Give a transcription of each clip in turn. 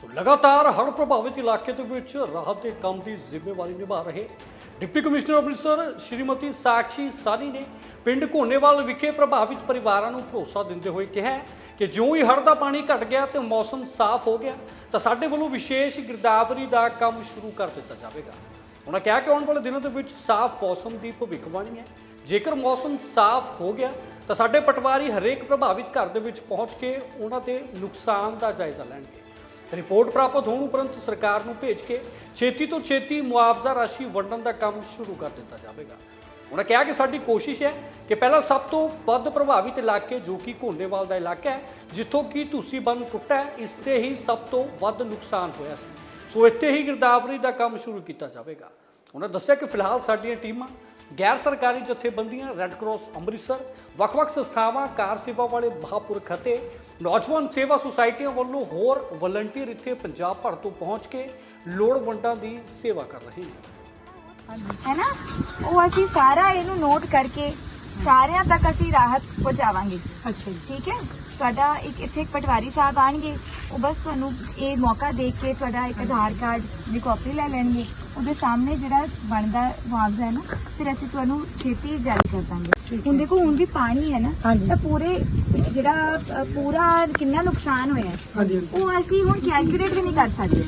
ਸੋ ਲਗਾਤਾਰ ਹੜ੍ਹ ਪ੍ਰਭਾਵਿਤ ਇਲਾਕੇ ਦੇ ਵਿੱਚ ਰਾਹਤ ਦੇ ਕੰਮ ਦੀ ਜ਼ਿੰਮੇਵਾਰੀ ਨਿਭਾ ਰਹੇ ਡਿਪਟੀ ਕਮਿਸ਼ਨਰ ਅੰਮ੍ਰਿਤਸਰ ਸ਼੍ਰੀਮਤੀ ਸਾਕਸ਼ੀ ਸਾਨੀ ਨੇ ਪਿੰਡ ਘੋਨੇਵਾਲ ਵਿਖੇ ਪ੍ਰਭਾਵਿਤ ਪਰਿਵਾਰਾਂ ਨੂੰ ਭਰੋਸਾ ਦਿੰਦੇ ਹੋਏ ਕਿਹਾ ਕਿ ਜਿਉਂ ਹੀ ਹੜ੍ਹ ਦਾ ਪਾਣੀ ਘਟ ਗਿਆ ਤੇ ਮੌਸਮ ਸਾਫ਼ ਹੋ ਗਿਆ, ਤਾਂ ਸਾਡੇ ਵੱਲੋਂ ਵਿਸ਼ੇਸ਼ ਗਿਰਦਾਵਰੀ ਦਾ ਕੰਮ ਸ਼ੁਰੂ ਕਰ ਦਿੱਤਾ ਜਾਵੇਗਾ। ਉਹਨਾਂ ਕਿਹਾ ਕਿ ਆਉਣ ਵਾਲੇ ਦਿਨਾਂ ਦੇ ਵਿੱਚ ਸਾਫ਼ ਮੌਸਮ ਦੀ ਭਵਿੱਖਬਾਣੀ ਹੈ। ਜੇਕਰ ਮੌਸਮ ਸਾਫ਼ ਹੋ ਗਿਆ, ਤਾਂ ਸਾਡੇ ਪਟਵਾਰੀ ਹਰੇਕ ਪ੍ਰਭਾਵਿਤ ਘਰ ਦੇ ਵਿੱਚ ਪਹੁੰਚ ਕੇ ਉਹਨਾਂ ਦੇ ਨੁਕਸਾਨ ਦਾ ਜਾਇਜ਼ਾ ਲੈਣਗੇ। ਰਿਪੋਰਟ ਪ੍ਰਾਪਤ ਹੋਣ ਉਪਰੰਤ ਸਰਕਾਰ ਨੂੰ ਭੇਜ ਕੇ ਛੇਤੀ ਤੋਂ ਛੇਤੀ ਮੁਆਵਜ਼ਾ ਰਾਸ਼ੀ ਵੰਡਣ ਦਾ ਕੰਮ ਸ਼ੁਰੂ ਕਰ ਦਿੱਤਾ ਜਾਵੇਗਾ। ਉਹਨਾਂ ਕਿਹਾ ਕਿ ਸਾਡੀ ਕੋਸ਼ਿਸ਼ ਹੈ ਕਿ ਪਹਿਲਾਂ ਸਭ ਤੋਂ ਵੱਧ ਪ੍ਰਭਾਵਿਤ ਇਲਾਕੇ ਜੋ ਕਿ ਘੋਨੇਵਾਲ ਦਾ ਇਲਾਕਾ ਹੈ, ਜਿੱਥੋਂ ਕਿ ਤੁਸੀਂ ਬੰਨ ਟੁੱਟਾ ਹੈ, ਇਸ ਤੇ ਹੀ ਸਭ ਤੋਂ ਵੱਧ ਨੁਕਸਾਨ ਹੋਇਆ ਸੀ। ਸੋ ਇੱਥੇ ਹੀ ਗਿਰਦਾਵਰੀ ਦਾ ਕੰਮ ਸ਼ੁਰੂ ਕੀਤਾ ਜਾਵੇਗਾ। ਉਹਨਾਂ ਦੱਸਿਆ ਕਿ ਫਿਲਹਾਲ ਸਾਡੀਆਂ ਟੀਮਾਂ ਗੈਰ ਸਰਕਾਰੀ ਜਥੇਬੰਦੀਆਂ ਰੈੱਡ ਕਰਾਸ ਅੰਮ੍ਰਿਤਸਰ ਵੱਖ-ਵੱਖ ਸੰਸਥਾਵਾਂ ਕਾਰ ਸੇਵਾ ਵਾਲੇ ਮਹਾਂਪੁਰਖ ਅਤੇ ਨੌਜਵਾਨ ਸੇਵਾ ਸੁਸਾਇਟੀਆਂ ਵੱਲੋਂ ਹੋਰ ਵਲੰਟੀਅਰ ਇੱਥੇ ਪੰਜਾਬ ਭਰ ਤੋਂ ਪਹੁੰਚ ਕੇ ਲੋੜਵੰਦਾਂ ਦੀ ਸੇਵਾ ਕਰ ਰਹੇ ਨੇ। ਹੈ ਨਾ? ਉਹ ਅਸੀਂ ਸਾਰਾ ਇਹਨੂੰ ਨੋਟ ਕਰਕੇ ਸਾਰਿਆਂ ਤੱਕ ਅਸੀਂ ਰਾਹਤ ਪਹੁੰਚਾਵਾਂਗੇ। ਅੱਛਾ ਜੀ। ਠੀਕ ਹੈ? ਤੁਹਾਡਾ ਇੱਕ ਇੱਥੇ ਇੱਕ ਪਟਵਾਰੀ ਸਾਹਿਬ ਆਣਗੇ ਉਹ ਬਸ ਤੁਹਾਨੂੰ ਇਹ ਮੌਕਾ ਦੇਖ ਕੇ ਤੁਹਾਡਾ ਇੱਕ ਆਧਾਰ ਕਾਰਡ ਦੀ ਕਾਪੀ ਲੈ ਲੈਣਗੇ। ਉਹਦੇ ਸਾਹਮਣੇ ਜਿਹੜਾ ਬਣਦਾ ਮੁਆਵਜ਼ਾ ਹੈ ਨਾ ਫਿਰ ਅਸੀਂ ਤੁਹਾਨੂੰ ਛੇਤੀ ਜਾਰੀ ਕਰ ਦਾਂਗੇ। ਹੁਣ ਦੇਖੋ ਹੁਣ ਵੀ ਪਾਣੀ ਹੈ ਨਾ। ਤਾਂ ਪੂਰੇ ਜਿਹੜਾ ਅ, ਪੂਰਾ ਕਿੰਨਾ ਨੁਕਸਾਨ ਹੋਇਆ ਹੈ। ਉਹ ਅਸੀਂ ਹੁਣ ਕੈਲਕੂਲੇਟ ਵੀ ਨਹੀਂ ਕਰ ਸਕਦੇ।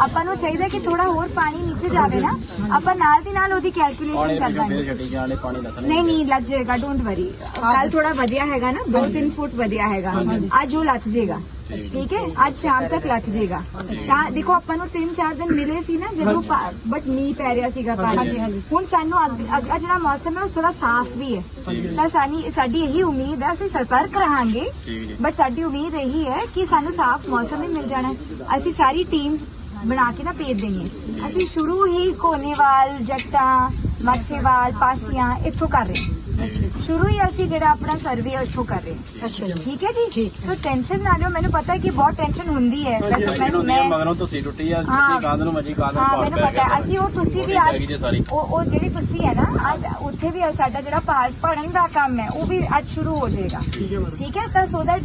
ਆਪਾਂ ਨੂੰ ਚਾਹੀਦਾ ਕਿ ਥੋੜਾ ਹੋਰ ਪਾਣੀ ਨੀਚੇ ਜਾਵੇ ਨਾ ਆਪਾਂ ਨਾਲ ਦੀ ਨਾਲ ਉਹਦੀ ਕੈਲਕੂਲੇਸ਼ਨ ਕਰ ਦਾਂਗੇ। ਜਾਣੇ ਪਾਣੀ ਨਹੀਂ ਨਹੀਂ। ਲੱਗ ਜਾਏਗਾ ਡੋਂਟ ਵਰੀ ਕੱਲ ਥੋੜਾ ਵਧਿਆ ਹੈਗਾ ਨਾ 2-3 ਫੁੱਟ ਵਧਿਆ ਹੈਗਾ। ਅੱਜ ਉਹ ਲੱਥ ਜਾਏਗਾ। ਠੀਕ ਹੈ? ਅੱਜ ਸ਼ਾਮ ਤੱਕ ਲੱਥ ਜਾਏਗਾ। ਤਾਂ ਦੇਖੋ ਆਪਾਂ ਨੂੰ 3-4 ਦਿਨ ਮਿਲੇ ਸੀ ਨਾ ਜਦੋਂ ਬਟ ਮੀਂਹ ਪੈ ਰਿਹਾ ਸੀਗਾ ਪਾਣੀ। ਹੁਣ ਸਾਨੂੰ ਅੱਗਾ ਜਿਹੜਾ ਮੌਸਮ ਹੈ ਥੋੜਾ ਸਾਫ਼ ਵੀ ਹੈ। ਤਾਂ ਸਾਨੀ ਸਾਡੀ ਇਹੀ ਉਮੀਦ ਹੈ ਅਸੀਂ ਸਤਰਕ ਰਹਾਂਗੇ। ਬਟ ਸਾਡੀ ਉਮੀਦ ਇਹੀ ਹੈ ਕਿ ਸਾਨੂੰ ਸਾਫ਼ ਮੌਸਮ ਹੀ ਮਿਲ ਜਾਣਾ। ਅਸੀਂ ਸਾਰੀ ਟੀਮਸ ਬਣਾ ਕੇ ਨਾ ਭੇਜ ਦੇਣੀ ਅਸੀਂ ਸ਼ੁਰੂ ਹੀ ਕੋਨੇਵਾਲ ਜੱਟਾਂ ਮਾਛੇਵਾਲ ਪਾਸ਼ੀਆਂ ਇੱਥੋਂ ਕਰ ਰਹੇ ਹਾਂ। ਸ਼ੁਰੂ ਹੀ ਅਸੀਂ ਜਿਹੜਾ ਆਪਣਾ ਸਰਵੇ ਇੱਥੋਂ ਕਰ ਰਹੇ ਹਾਂ। ਅੱਛਾ ਜੀ। ਠੀਕ ਹੈ ਜੀ? ਸੋ ਟੈਨਸ਼ਨ ਨਾ ਲਿਓ ਮੈਨੂੰ ਪਤਾ ਹੈ ਕਿ ਬਹੁਤ ਟੈਨਸ਼ਨ ਹੁੰਦੀ ਹੈ। ਵੈਸੇ ਮੈਂ ਮੈਂ ਮਗਰੋਂ ਤੁਸੀਂ ਟੁੱਟੀ ਆ। ਸਿੱਧੀ ਕਾਂਦ ਨੂੰ ਮਜੀ ਕਾਂਦ ਨੂੰ ਹਾਂ ਪਾੜ ਮੈਨੂੰ ਪੈ ਪਤਾ ਹੈ। ਗਿਆ। ਅਸੀਂ ਉਹ ਤੁਸੀਂ ਵੀ ਉਹਦੀ ਪੈ ਅੱਜ ਗਈ ਜੇ ਸਾਰੀ। ਉਹ ਉਹ ਜਿਹੜੀ ਤੁਸੀਂ ਹੈ ਨਾ ਅੱਜ ਉੱਥੇ ਵੀ ਸਾਡਾ ਜਿਹੜਾ ਪੜਨ ਦਾ ਕੰਮ ਹੈ ਉਹ ਵੀ ਅੱਜ ਸ਼ੁਰੂ ਹੋ ਜਾਏਗਾ। ਠੀਕ ਹੈ ਤਾਂ ਸੋ ਦੈਟ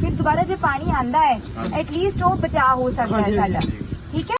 ਫਿਰ ਦੁਬਾਰਾ ਜੇ ਪਾਣੀ ਆਂਦਾ ਹੈ ਐਟ ਲੀਸਟ ਉਹ ਬਚਾਅ ਹੋ ਸਕਦਾ ਹੈ ਸਾਡਾ। ਠੀਕ ਹੈ?